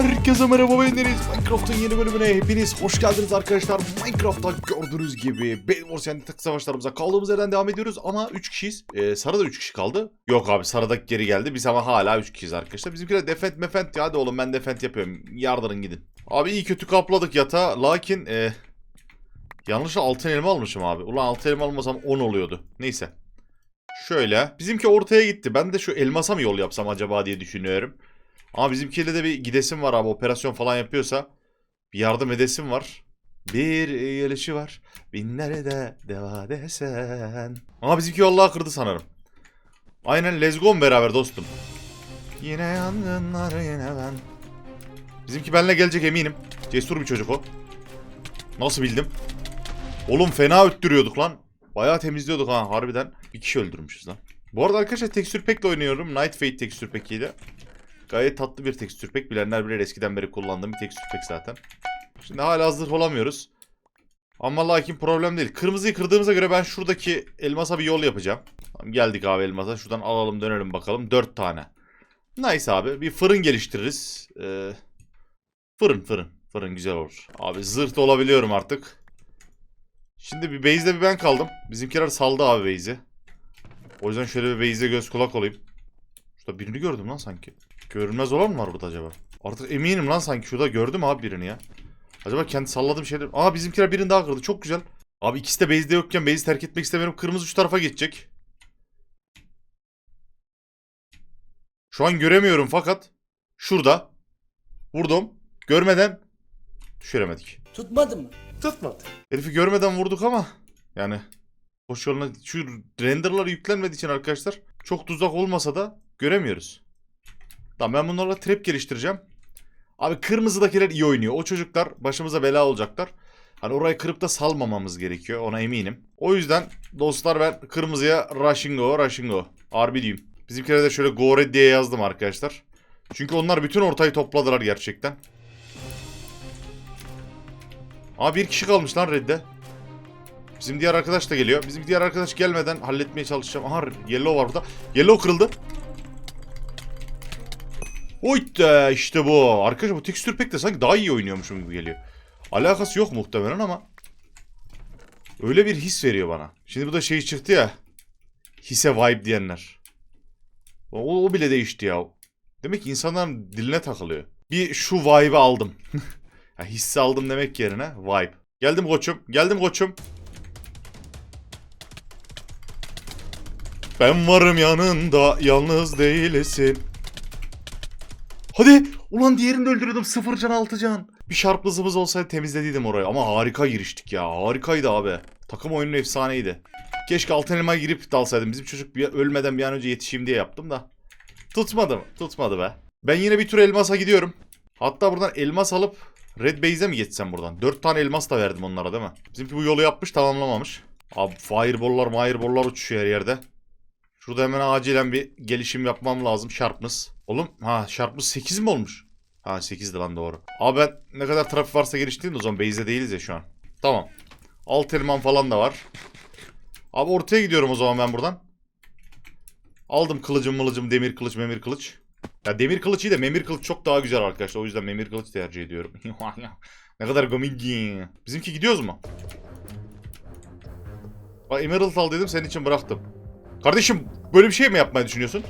Herkese merhaba ben Deniz. Minecraft'ın yeni bölümüne hepiniz hoş geldiniz arkadaşlar. Minecraft'ta gördüğünüz gibi Bedwars yani tek savaşlarımıza kaldığımız yerden devam ediyoruz ama 3 kişiyiz. Ee, Sarı'da 3 kişi kaldı. Yok abi Sarı'da geri geldi. Biz ama hala 3 kişiyiz arkadaşlar. Bizimkiler defent mefent ya hadi oğlum ben defent yapıyorum. Yardırın gidin. Abi iyi kötü kapladık yatağı. Lakin e, yanlışla altın elma almışım abi. Ulan altın elma almasam 10 oluyordu. Neyse. Şöyle. Bizimki ortaya gitti. Ben de şu elmasa mı yol yapsam acaba diye düşünüyorum. Ama bizimkiyle de bir gidesim var abi. Operasyon falan yapıyorsa bir yardım edesim var. Bir gelişi var. Binlere de deva desen. Ama bizimki vallahi kırdı sanırım. Aynen let's go mu beraber dostum. Yine yangınlar yine ben. Bizimki benimle gelecek eminim. Cesur bir çocuk o. Nasıl bildim? Oğlum fena öttürüyorduk lan. Bayağı temizliyorduk ha harbiden. Bir kişi öldürmüşüz lan. Bu arada arkadaşlar tekstür pack'le oynuyorum. Night Fate tekstür pack'iyle. Gayet tatlı bir tekstür pack. Bilenler bilir eskiden beri kullandığım bir tekstür pack zaten. Şimdi hala hazır olamıyoruz. Ama lakin problem değil. Kırmızıyı kırdığımıza göre ben şuradaki elmasa bir yol yapacağım. Tamam, geldik abi elmasa. Şuradan alalım dönelim bakalım. Dört tane. Nice abi. Bir fırın geliştiririz. Ee, fırın fırın. Fırın güzel olur. Abi zırt olabiliyorum artık. Şimdi bir base'de bir ben kaldım. Bizimkiler saldı abi base'i. O yüzden şöyle bir base'de göz kulak olayım. Şurada birini gördüm lan sanki. Görünmez olan mı var burada acaba? Artık eminim lan sanki şurada gördüm abi birini ya. Acaba kendi salladığım şeyler... Aa bizimkiler birini daha kırdı. Çok güzel. Abi ikisi de base'de yokken base'i terk etmek istemiyorum. Kırmızı şu tarafa geçecek. Şu an göremiyorum fakat şurada vurdum. Görmeden düşüremedik. Tutmadı mı? Tutmadı. Herifi görmeden vurduk ama yani hoş yoluna şu renderlar yüklenmediği için arkadaşlar çok tuzak olmasa da göremiyoruz. Tamam ben bunlarla trap geliştireceğim. Abi kırmızıdakiler iyi oynuyor. O çocuklar başımıza bela olacaklar. Hani orayı kırıp da salmamamız gerekiyor. Ona eminim. O yüzden dostlar ben kırmızıya Rushingo, Rushingo. Harbi diyeyim. Bizimkilere de şöyle Go Red diye yazdım arkadaşlar. Çünkü onlar bütün ortayı topladılar gerçekten. Aa bir kişi kalmış lan Red'de. Bizim diğer arkadaş da geliyor. Bizim diğer arkadaş gelmeden halletmeye çalışacağım. Aha Yellow var burada. Yellow kırıldı. Oyt işte bu. Arkadaşlar bu tekstür pek de sanki daha iyi oynuyormuşum gibi geliyor. Alakası yok muhtemelen ama. Öyle bir his veriyor bana. Şimdi bu da şey çıktı ya. Hisse vibe diyenler. O, o bile değişti ya. Demek ki insanların diline takılıyor. Bir şu vibe'ı aldım. ya hisse aldım demek yerine vibe. Geldim koçum. Geldim koçum. Ben varım yanında yalnız değilsin. Hadi. Ulan diğerini de öldürüyordum. Sıfır can altı can. Bir şarp hızımız olsaydı temizlediydim orayı. Ama harika giriştik ya. Harikaydı abi. Takım oyunun efsaneydi. Keşke altın elmaya girip dalsaydım. Bizim çocuk bir, ölmeden bir an önce yetişeyim diye yaptım da. Tutmadı mı? Tutmadı be. Ben yine bir tur elmasa gidiyorum. Hatta buradan elmas alıp Red Base'e mi geçsem buradan? 4 tane elmas da verdim onlara değil mi? Bizimki bu yolu yapmış tamamlamamış. Abi fireball'lar fireball'lar uçuşuyor her yerde. Şurada hemen acilen bir gelişim yapmam lazım. Sharpness. Oğlum ha Sharpness 8 mi olmuş? Ha 8'di lan doğru. Abi ben ne kadar trafik varsa geliştireyim o zaman base'de değiliz ya şu an. Tamam. Alt elman falan da var. Abi ortaya gidiyorum o zaman ben buradan. Aldım kılıcım mılıcım demir kılıç memir kılıç. Ya demir kılıç iyi de memir kılıç çok daha güzel arkadaşlar. O yüzden memir kılıç tercih ediyorum. ne kadar komik. Bizimki gidiyoruz mu? Bak Emerald al dedim senin için bıraktım. Kardeşim böyle bir şey mi yapmayı düşünüyorsun?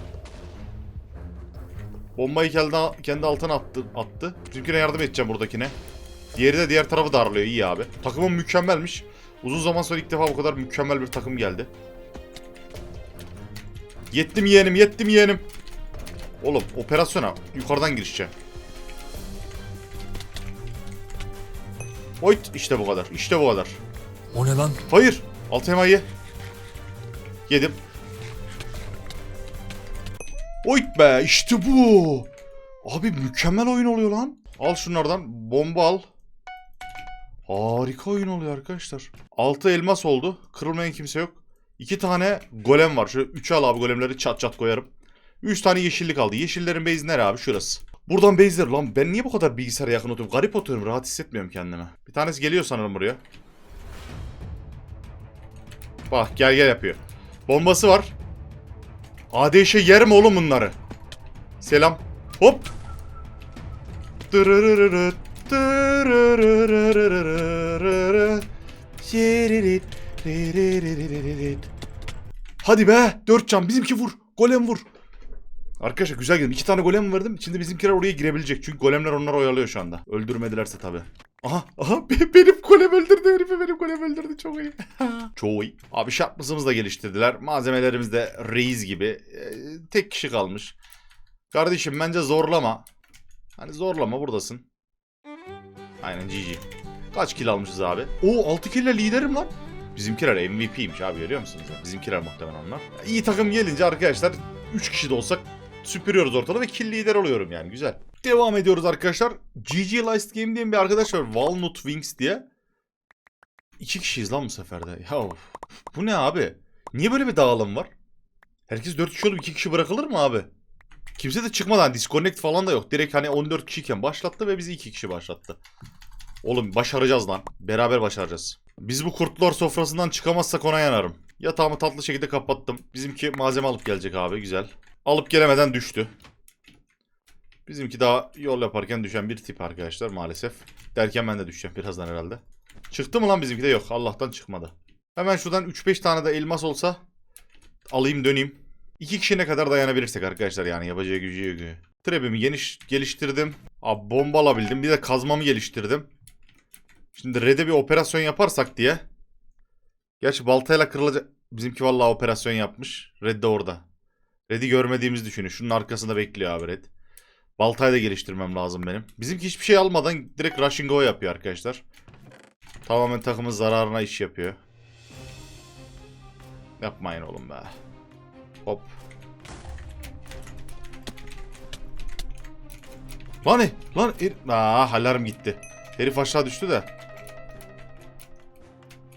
Bombayı kendi, kendi altına attı, attı. Bizimkine yardım edeceğim buradakine. Diğeri de diğer tarafı darlıyor. iyi abi. Takımım mükemmelmiş. Uzun zaman sonra ilk defa bu kadar mükemmel bir takım geldi. Yettim yeğenim, yettim yeğenim. Oğlum operasyona yukarıdan girişeceğim. Oyt işte bu kadar. İşte bu kadar. O ne lan? Hayır. Alt emayı. Yedim. Oyt be işte bu. Abi mükemmel oyun oluyor lan. Al şunlardan bomba al. Harika oyun oluyor arkadaşlar. Altı elmas oldu. Kırılmayan kimse yok. İki tane golem var. Şöyle üçe al abi golemleri çat çat koyarım. Üç tane yeşillik aldı. Yeşillerin base nere abi? Şurası. Buradan base'ler lan ben niye bu kadar bilgisayara yakın oturuyorum? Garip oturuyorum. Rahat hissetmiyorum kendimi. Bir tanesi geliyor sanırım buraya. Bak gel gel yapıyor. Bombası var. ADŞ yer mi oğlum bunları? Selam. Hop. Hadi be. Dört can. Bizimki vur. Golem vur. Arkadaşlar güzel gidelim. İki tane golem verdim. Şimdi bizimkiler oraya girebilecek. Çünkü golemler onları oyalıyor şu anda. Öldürmedilerse tabii. Aha aha be- benim golem öldürdü herifi benim golem öldürdü çok iyi. çok iyi. Abi şartımızı da geliştirdiler. Malzemelerimiz de reis gibi. Ee, tek kişi kalmış. Kardeşim bence zorlama. Hani zorlama buradasın. Aynen GG. Kaç kill almışız abi? Oo 6 kill liderim lan. Bizimkiler MVP'ymiş abi görüyor musunuz? Bizimkiler muhtemelen onlar. İyi takım gelince arkadaşlar 3 kişi de olsak süpürüyoruz ortalığı ve kill lider oluyorum yani güzel. Devam ediyoruz arkadaşlar. GG Last Game diye bir arkadaş var. Walnut Wings diye. İki kişiyiz lan bu seferde. Ya bu ne abi? Niye böyle bir dağılım var? Herkes 4 kişi olup 2 kişi bırakılır mı abi? Kimse de çıkmadan disconnect falan da yok. Direkt hani 14 kişiyken başlattı ve bizi 2 kişi başlattı. Oğlum başaracağız lan. Beraber başaracağız. Biz bu kurtlar sofrasından çıkamazsak ona yanarım. Yatağımı tatlı şekilde kapattım. Bizimki malzeme alıp gelecek abi güzel. Alıp gelemeden düştü. Bizimki daha yol yaparken düşen bir tip arkadaşlar maalesef. Derken ben de düşeceğim birazdan herhalde. Çıktı mı lan bizimki de yok. Allah'tan çıkmadı. Hemen şuradan 3-5 tane de elmas olsa alayım döneyim. İki kişi ne kadar dayanabilirsek arkadaşlar yani yapacağı gücü yok. Trap'imi geniş geliştirdim. Abi bomba alabildim. Bir de kazmamı geliştirdim. Şimdi red'e bir operasyon yaparsak diye. Gerçi baltayla kırılacak. Bizimki vallahi operasyon yapmış. Red de orada. Red'i görmediğimizi düşünün. Şunun arkasında bekliyor abi Red. Baltayı da geliştirmem lazım benim. Bizimki hiçbir şey almadan direkt rushing go yapıyor arkadaşlar. Tamamen takımın zararına iş yapıyor. Yapmayın oğlum be. Hop. Lan ne? Lan her... Aa, alarm gitti. Herif aşağı düştü de.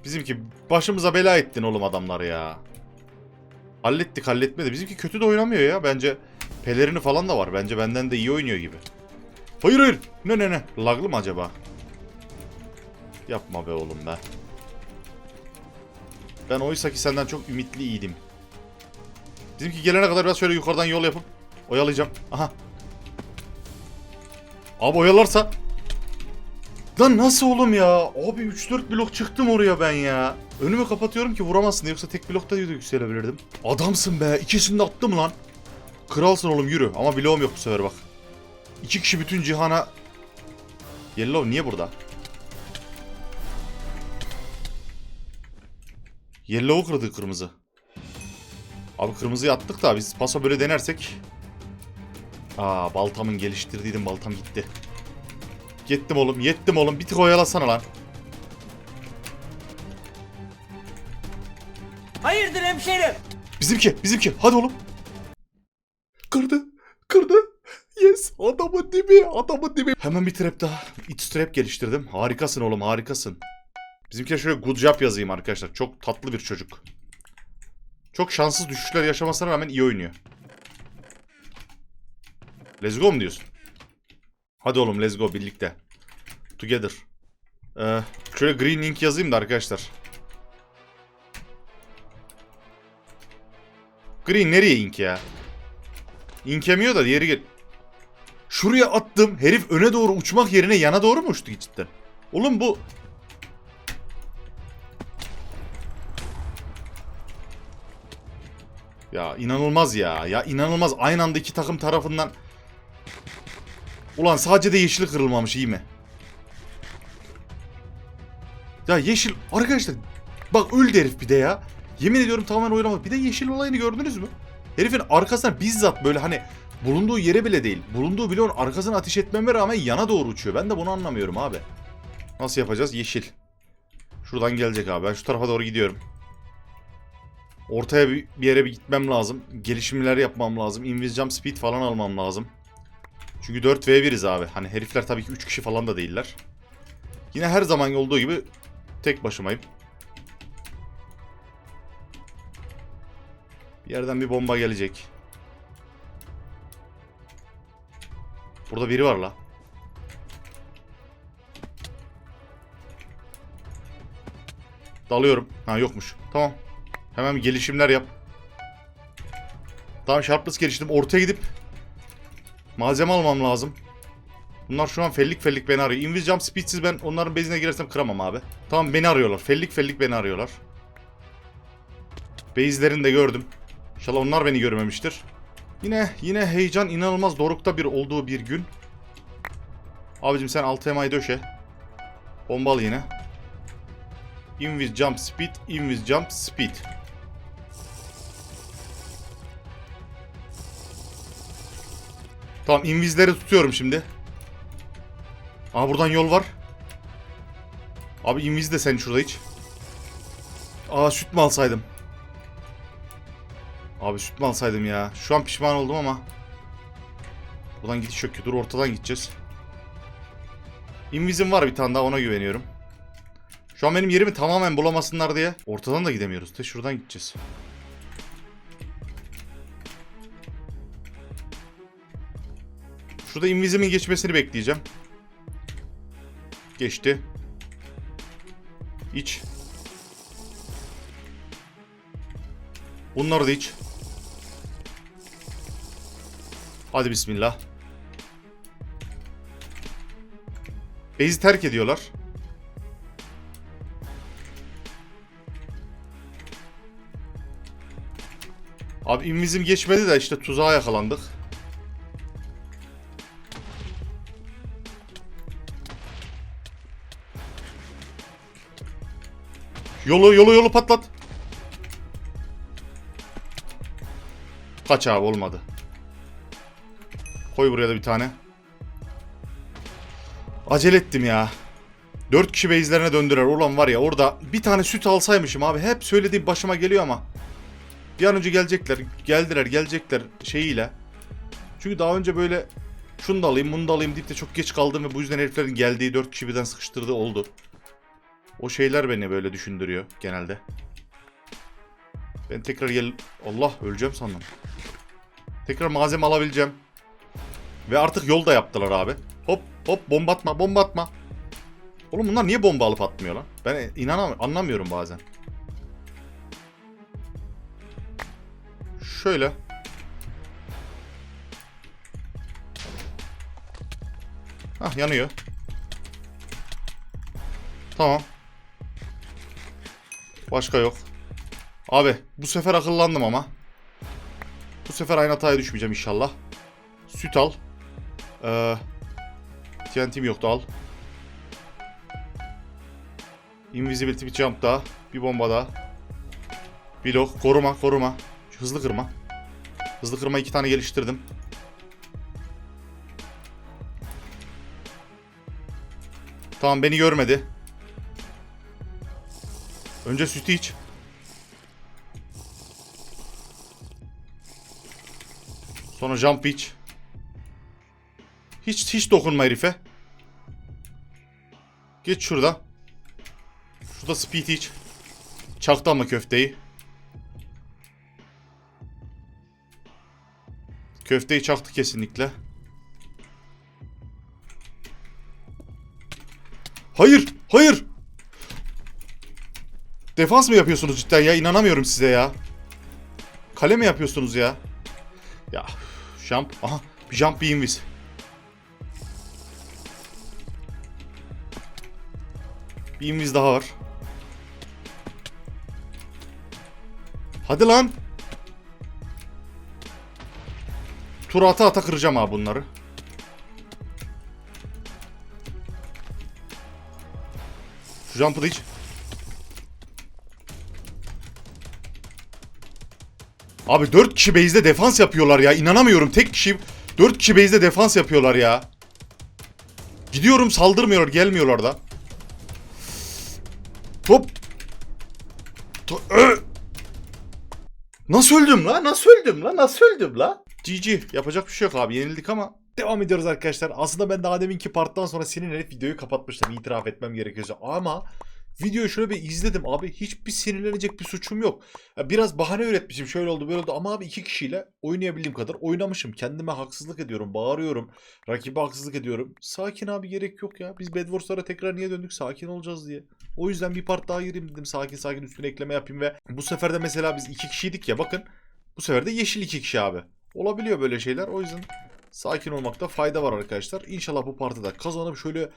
Bizimki başımıza bela ettin oğlum adamları ya. Hallettik halletmedi. Bizimki kötü de oynamıyor ya. Bence pelerini falan da var. Bence benden de iyi oynuyor gibi. Hayır hayır. Ne ne ne. Laglı mı acaba? Yapma be oğlum be. Ben oysa ki senden çok ümitliydim. Bizimki gelene kadar biraz şöyle yukarıdan yol yapıp oyalayacağım. Aha. Abi oyalarsa. Lan nasıl oğlum ya? Abi 3-4 blok çıktım oraya ben ya. Önümü kapatıyorum ki vuramazsın yoksa tek blokta da yükselebilirdim. Adamsın be. İkisini de attım lan. Kralsın oğlum yürü. Ama bloğum yok bu sefer bak. İki kişi bütün cihana... Yellow niye burada? Yellow'u kırdı kırmızı. Abi kırmızıyı attık da biz paso böyle denersek. Aa baltamın geliştirdiydim baltam gitti. Gittim oğlum yettim oğlum bir tık oyalasana lan. Hayırdır hemşerim? Bizimki bizimki hadi oğlum. Kırdı kırdı. Yes adamın dibi adamın dibi. Hemen bir trap daha. It trap geliştirdim. Harikasın oğlum harikasın. Bizimki şöyle good job yazayım arkadaşlar. Çok tatlı bir çocuk. Çok şanssız düşüşler yaşamasına rağmen iyi oynuyor. Let's go mu diyorsun? Hadi oğlum let's go birlikte. Together. Ee, şöyle green ink yazayım da arkadaşlar. Green nereye ink ya? İnkemiyor da diğeri gel. Şuraya attım. Herif öne doğru uçmak yerine yana doğru mu uçtu cidden? Oğlum bu... Ya inanılmaz ya. Ya inanılmaz. Aynı anda iki takım tarafından... Ulan sadece de yeşil kırılmamış iyi mi? Ya yeşil... Arkadaşlar bak öldü herif bir de ya. Yemin ediyorum tamamen oynamadı. Bir de yeşil olayını gördünüz mü? Herifin arkasına bizzat böyle hani bulunduğu yere bile değil. Bulunduğu bloğun arkasına ateş etmeme rağmen yana doğru uçuyor. Ben de bunu anlamıyorum abi. Nasıl yapacağız? Yeşil. Şuradan gelecek abi. Ben şu tarafa doğru gidiyorum. Ortaya bir, yere bir gitmem lazım. Gelişimler yapmam lazım. Invis speed falan almam lazım. Çünkü 4v1'iz abi. Hani herifler tabii ki 3 kişi falan da değiller. Yine her zaman olduğu gibi tek başımayım. Bir yerden bir bomba gelecek. Burada biri var la. Dalıyorum. Ha yokmuş. Tamam. Hemen gelişimler yap. Tamam sharpness geliştirdim. Ortaya gidip malzeme almam lazım. Bunlar şu an fellik fellik beni arıyor. Invis jump speedsiz ben onların bezine girersem kıramam abi. Tamam beni arıyorlar. Fellik fellik beni arıyorlar. Base'lerini de gördüm. İnşallah onlar beni görmemiştir. Yine yine heyecan inanılmaz dorukta bir olduğu bir gün. Abicim sen 6 EMA'yı döşe. Bombalı yine. Invis jump speed, invis jump speed. Tamam invizleri tutuyorum şimdi. Aa buradan yol var. Abi inviz de sen şurada hiç. Aa süt mü alsaydım? Abi süt mü alsaydım ya? Şu an pişman oldum ama. Buradan gidiş yok ki. Dur ortadan gideceğiz. Invizim var bir tane daha ona güveniyorum. Şu an benim yerimi tamamen bulamasınlar diye. Ortadan da gidemiyoruz. De şuradan gideceğiz. Şurada invizimin geçmesini bekleyeceğim. Geçti. İç. Bunları da iç. Hadi bismillah. Base'i terk ediyorlar. Abi invizim geçmedi de işte tuzağa yakalandık. Yolu yolu yolu patlat. Kaç abi olmadı. Koy buraya da bir tane. Acele ettim ya. Dört kişi base'lerine döndüler. Ulan var ya orada bir tane süt alsaymışım abi. Hep söylediğim başıma geliyor ama. Bir an önce gelecekler. Geldiler gelecekler şeyiyle. Çünkü daha önce böyle şunu da alayım bunu da alayım deyip de çok geç kaldım ve bu yüzden heriflerin geldiği dört kişi birden sıkıştırdığı oldu. O şeyler beni böyle düşündürüyor genelde. Ben tekrar gel... Allah öleceğim sandım. Tekrar malzeme alabileceğim. Ve artık yol da yaptılar abi. Hop hop bomba atma bomba atma. Oğlum bunlar niye bomba alıp atmıyor lan? Ben inanamıyorum anlamıyorum bazen. Şöyle. Hah yanıyor. Tamam. Başka yok. Abi bu sefer akıllandım ama. Bu sefer aynı hataya düşmeyeceğim inşallah. Süt al. Ee, TNT'm yoktu al. Invisibility bir jump daha. Bir bomba daha. Blok. Koruma koruma. Hızlı kırma. Hızlı kırma iki tane geliştirdim. Tamam beni görmedi. Önce sütü iç. Sonra jump iç. Hiç hiç dokunma herife. Geç şurada. Şurada speed iç. Çaktı ama köfteyi. Köfteyi çaktı kesinlikle. Hayır, hayır. Defans mı yapıyorsunuz cidden ya? İnanamıyorum size ya. Kale mi yapıyorsunuz ya? Ya jump. Aha jump bir invis. Bir daha var. Hadi lan. Tur ata ata kıracağım abi bunları. Şu jump'ı da hiç. Abi 4 kişi base'de defans yapıyorlar ya. İnanamıyorum. Tek kişi 4 kişi base'de defans yapıyorlar ya. Gidiyorum saldırmıyorlar. Gelmiyorlar da. Nasıl öldüm la? Nasıl öldüm la? Nasıl öldüm la? GG. Yapacak bir şey yok abi. Yenildik ama. Devam ediyoruz arkadaşlar. Aslında ben daha deminki parttan sonra sinirlenip videoyu kapatmıştım. İtiraf etmem gerekiyorsa. Ama videoyu şöyle bir izledim abi. Hiçbir sinirlenecek bir suçum yok. Ya biraz bahane üretmişim. Şöyle oldu böyle oldu. Ama abi iki kişiyle oynayabildiğim kadar oynamışım. Kendime haksızlık ediyorum. Bağırıyorum. Rakibe haksızlık ediyorum. Sakin abi gerek yok ya. Biz Bed Wars'lara tekrar niye döndük? Sakin olacağız diye. O yüzden bir part daha gireyim dedim. Sakin sakin üstüne ekleme yapayım ve bu sefer de mesela biz iki kişiydik ya bakın. Bu sefer de yeşil iki kişi abi. Olabiliyor böyle şeyler. O yüzden Sakin olmakta fayda var arkadaşlar. İnşallah bu partide kazanıp şöyle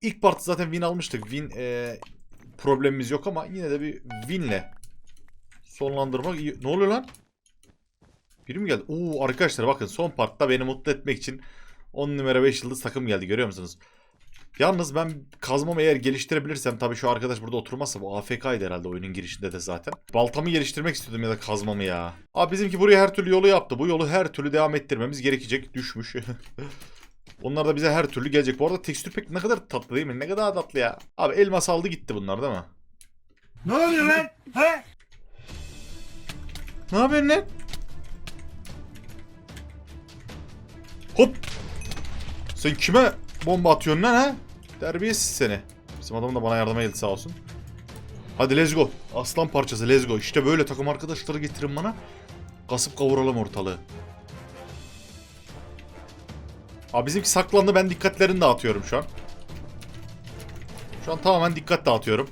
ilk parti zaten win almıştık. Win e, problemimiz yok ama yine de bir winle sonlandırmak iyi. Ne oluyor lan? Biri mi geldi? Oo arkadaşlar bakın son partta beni mutlu etmek için 10 numara 5 yıldız takım geldi görüyor musunuz? Yalnız ben kazmamı eğer geliştirebilirsem tabii şu arkadaş burada oturmazsa bu AFK'ydı herhalde oyunun girişinde de zaten. Baltamı geliştirmek istiyordum ya da kazmamı ya. Abi bizimki buraya her türlü yolu yaptı. Bu yolu her türlü devam ettirmemiz gerekecek. Düşmüş. Onlar da bize her türlü gelecek. Bu arada tekstür pek ne kadar tatlı değil mi? Ne kadar tatlı ya. Abi elmas aldı gitti bunlar değil mi? Ne oluyor lan? He? Ne yapıyorsun lan? Hop. Sen kime bomba atıyorsun lan ha? Terbiyesiz seni. Bizim adam da bana yardıma geldi sağ olsun. Hadi let's go. Aslan parçası let's go. İşte böyle takım arkadaşları getirin bana. Kasıp kavuralım ortalığı. Abi bizimki saklandı ben dikkatlerini dağıtıyorum şu an. Şu an tamamen dikkat dağıtıyorum.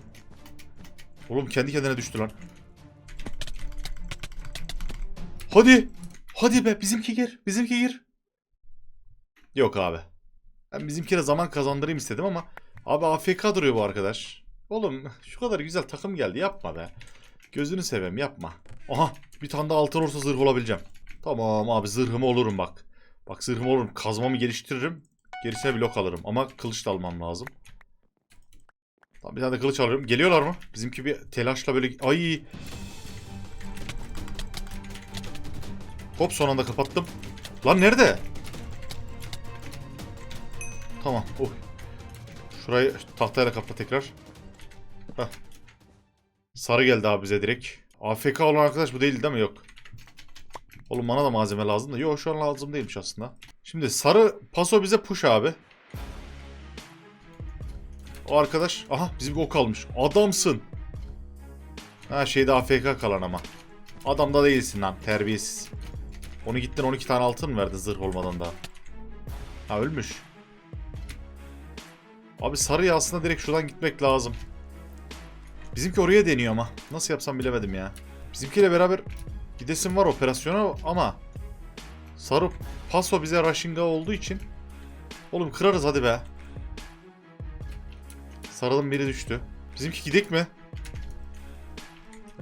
Oğlum kendi kendine düştü lan. Hadi. Hadi be bizimki gir. Bizimki gir. Yok abi. Ben bizimkine zaman kazandırayım istedim ama abi AFK duruyor bu arkadaş. Oğlum şu kadar güzel takım geldi yapma be. Gözünü seveyim yapma. Aha bir tane daha altın orta zırh olabileceğim. Tamam abi zırhımı olurum bak. Bak zırhımı olurum. Kazmamı geliştiririm. Gerisine blok alırım. Ama kılıç da almam lazım. Tamam bir tane de kılıç alıyorum. Geliyorlar mı? Bizimki bir telaşla böyle... Ay Hop son anda kapattım. Lan nerede? Tamam. Oh. Şurayı tahtayla kapla tekrar. Heh. Sarı geldi abi bize direkt. AFK olan arkadaş bu değil değil mi? Yok. Oğlum bana da malzeme lazım da. Yok şu an lazım değilmiş aslında. Şimdi sarı paso bize push abi. O arkadaş. Aha bizim ok almış. Adamsın. Ha şeyde AFK kalan ama. Adamda değilsin lan terbiyesiz. Onu gittin 12 tane altın verdi zırh olmadan daha. Ha ölmüş. Abi sarıya aslında direkt şuradan gitmek lazım. Bizimki oraya deniyor ama. Nasıl yapsam bilemedim ya. Bizimkiyle beraber gidesim var operasyona ama sarı paso bize Rashinga olduğu için oğlum kırarız hadi be. Sarılın biri düştü. Bizimki gidek mi?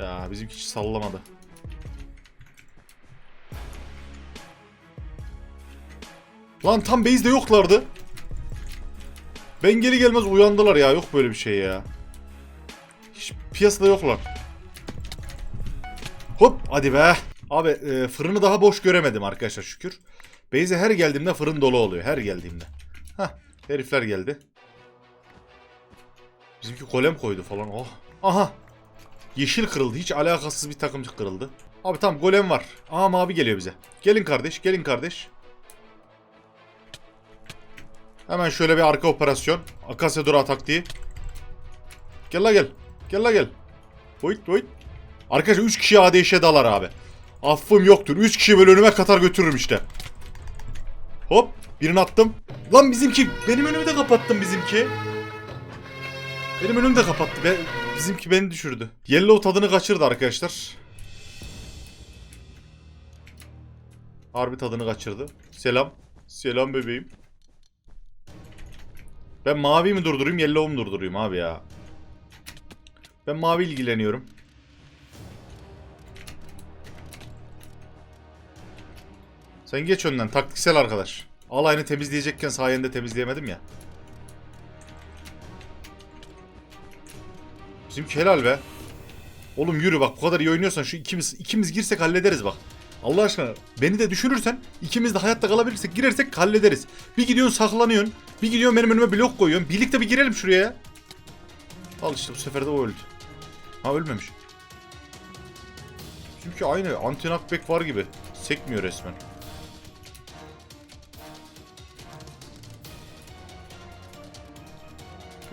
Ya bizimki hiç sallamadı. Lan tam base'de yoklardı. Ben geri gelmez uyandılar ya. Yok böyle bir şey ya. Hiç piyasada yoklar. Hop hadi be. Abi e, fırını daha boş göremedim arkadaşlar şükür. Base'e her geldiğimde fırın dolu oluyor. Her geldiğimde. Hah herifler geldi. Bizimki golem koydu falan. Oh. Aha. Yeşil kırıldı. Hiç alakasız bir takımcık kırıldı. Abi tamam golem var. Aa mavi geliyor bize. Gelin kardeş gelin kardeş. Hemen şöyle bir arka operasyon. Akasya durağı taktiği. Gel la gel. Gel la gel. Boyut boyut. Arkadaşlar 3 kişi ADŞ'e dalar abi. Affım yoktur. 3 kişi böyle önüme katar götürürüm işte. Hop. Birini attım. Lan bizimki. Benim önümü de kapattın bizimki. Benim önümü de kapattı. Be, bizimki beni düşürdü. Yellow tadını kaçırdı arkadaşlar. Harbi tadını kaçırdı. Selam. Selam bebeğim. Ben mavi mi durdurayım, yellow mu durdurayım abi ya? Ben mavi ilgileniyorum. Sen geç önden taktiksel arkadaş. Alayını temizleyecekken sayende temizleyemedim ya. Bizimki helal be. Oğlum yürü bak bu kadar iyi oynuyorsan şu ikimiz ikimiz girsek hallederiz bak. Allah aşkına beni de düşürürsen ikimiz de hayatta kalabilirsek girersek hallederiz. Bir gidiyorsun saklanıyorsun. Bir gidiyorsun benim önüme blok koyuyorsun. Birlikte bir girelim şuraya ya. Al işte bu sefer de o öldü. Ha ölmemiş. Çünkü aynı anti knockback var gibi. Sekmiyor resmen.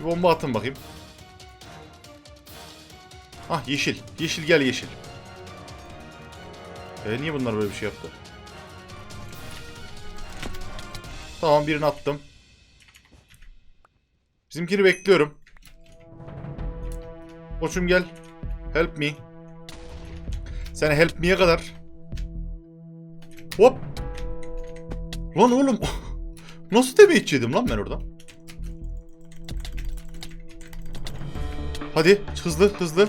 Bomba atın bakayım. Ah yeşil. Yeşil gel yeşil. E niye bunlar böyle bir şey yaptı? Tamam birini attım. Bizimkini bekliyorum. Koçum gel. Help me. Sen help me'ye kadar. Hop. Lan oğlum. Nasıl damage yedim lan ben orada? Hadi hızlı hızlı.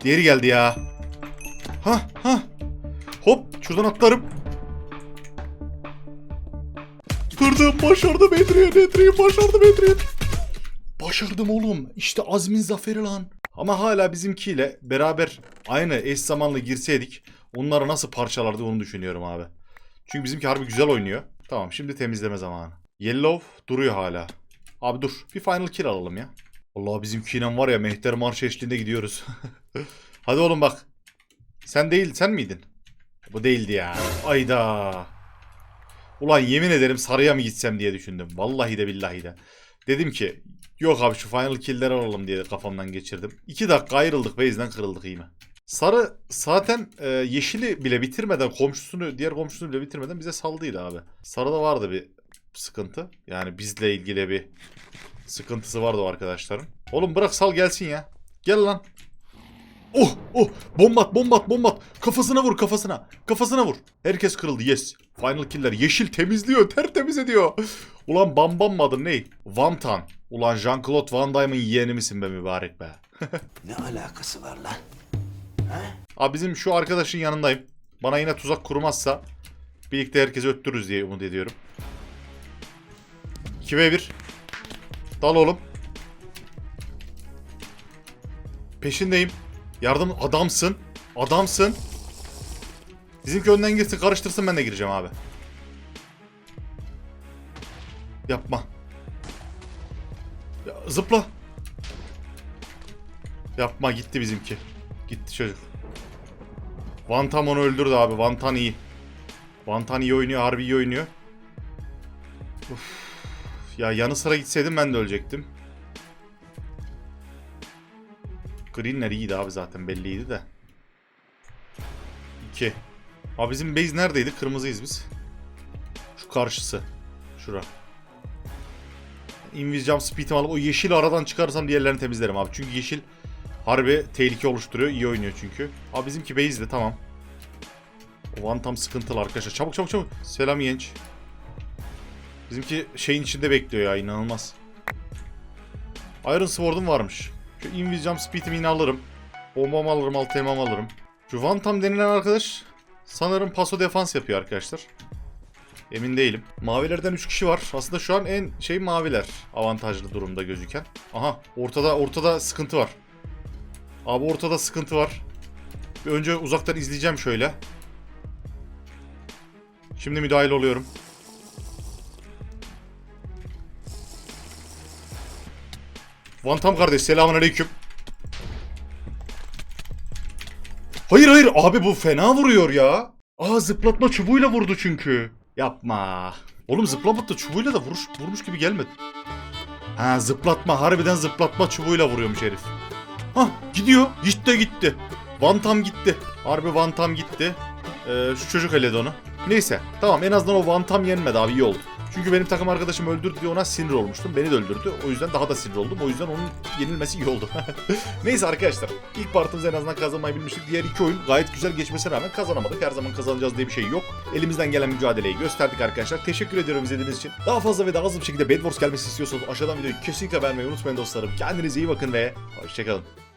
Diğeri geldi ya. Ha ha. Hop şuradan atlarım. Kırdım başardım Adrian Adrian başardım Adrian. Başardım oğlum. İşte azmin zaferi lan. Ama hala bizimkiyle beraber aynı eş zamanlı girseydik onları nasıl parçalardı onu düşünüyorum abi. Çünkü bizimki harbi güzel oynuyor. Tamam şimdi temizleme zamanı. Yellow duruyor hala. Abi dur bir final kill alalım ya. Allah bizimkiyle var ya Mehter Marş eşliğinde gidiyoruz. Hadi oğlum bak. Sen değil sen miydin? Bu değildi ya. Ayda. Ulan yemin ederim sarıya mı gitsem diye düşündüm. Vallahi de billahi de. Dedim ki yok abi şu final kill'leri alalım diye kafamdan geçirdim. 2 dakika ayrıldık base'den kırıldık iyi mi? Sarı zaten e, yeşili bile bitirmeden komşusunu diğer komşusunu bile bitirmeden bize saldıydı abi. Sarıda vardı bir sıkıntı. Yani bizle ilgili bir sıkıntısı vardı o arkadaşların. Oğlum bırak sal gelsin ya. Gel lan. Oh oh bombat bombat bombat. Kafasına vur kafasına. Kafasına vur. Herkes kırıldı yes. Final killer yeşil temizliyor tertemiz ediyor. Ulan Bam Bam mı adın ne? Vantan. Ulan Jean-Claude Van Damme'ın yeğeni misin be mübarek be. Ne alakası var lan? Abi bizim şu arkadaşın yanındayım. Bana yine tuzak kurmazsa birlikte herkesi öttürürüz diye umut ediyorum. 2v1. Dal oğlum. Peşindeyim. Yardım adamsın. Adamsın. Bizimki önden girsin karıştırsın ben de gireceğim abi. Yapma. Ya, zıpla. Yapma gitti bizimki. Gitti çocuk. Vantam onu öldürdü abi. Vantan iyi. Vantan iyi oynuyor. Harbi iyi oynuyor. Uf. Ya yanı sıra gitseydim ben de ölecektim. Greenler iyiydi abi zaten belliydi de. 2. Abi bizim base neredeydi? Kırmızıyız biz. Şu karşısı. Şura. Invis jump speed'imi alıp o yeşili aradan çıkarırsam diğerlerini temizlerim abi. Çünkü yeşil harbi tehlike oluşturuyor. İyi oynuyor çünkü. Abi bizimki base'de tamam. O one tam sıkıntılı arkadaşlar. Çabuk çabuk çabuk. Selam genç. Bizimki şeyin içinde bekliyor ya inanılmaz. Iron Sword'um varmış. Şu Invis Jump Speed'imi yine alırım. Bombamı alırım, altı elmamı alırım. Şu Van Tam denilen arkadaş sanırım paso defans yapıyor arkadaşlar. Emin değilim. Mavilerden 3 kişi var. Aslında şu an en şey maviler avantajlı durumda gözüken. Aha ortada ortada sıkıntı var. Abi ortada sıkıntı var. Bir önce uzaktan izleyeceğim şöyle. Şimdi müdahil oluyorum. Vantam kardeş selamun aleyküm. Hayır hayır abi bu fena vuruyor ya. Aa zıplatma çubuğuyla vurdu çünkü. Yapma. Oğlum zıplatma çubuğuyla da vuruş, vurmuş gibi gelmedi. Ha zıplatma harbiden zıplatma çubuğuyla vuruyormuş herif. Hah gidiyor. Gitti gitti. Vantam gitti. Harbi Vantam gitti. Ee, şu çocuk eledi onu. Neyse tamam en azından o Vantam yenmedi abi iyi oldu. Çünkü benim takım arkadaşım öldürdü diye ona sinir olmuştum. Beni de öldürdü. O yüzden daha da sinir oldum. O yüzden onun yenilmesi iyi oldu. Neyse arkadaşlar. ilk partımızı en azından kazanmayı bilmiştik. Diğer iki oyun gayet güzel geçmesine rağmen kazanamadık. Her zaman kazanacağız diye bir şey yok. Elimizden gelen mücadeleyi gösterdik arkadaşlar. Teşekkür ediyorum izlediğiniz için. Daha fazla ve daha hızlı bir şekilde Bed Wars gelmesi istiyorsanız aşağıdan videoyu kesinlikle beğenmeyi unutmayın dostlarım. Kendinize iyi bakın ve hoşçakalın.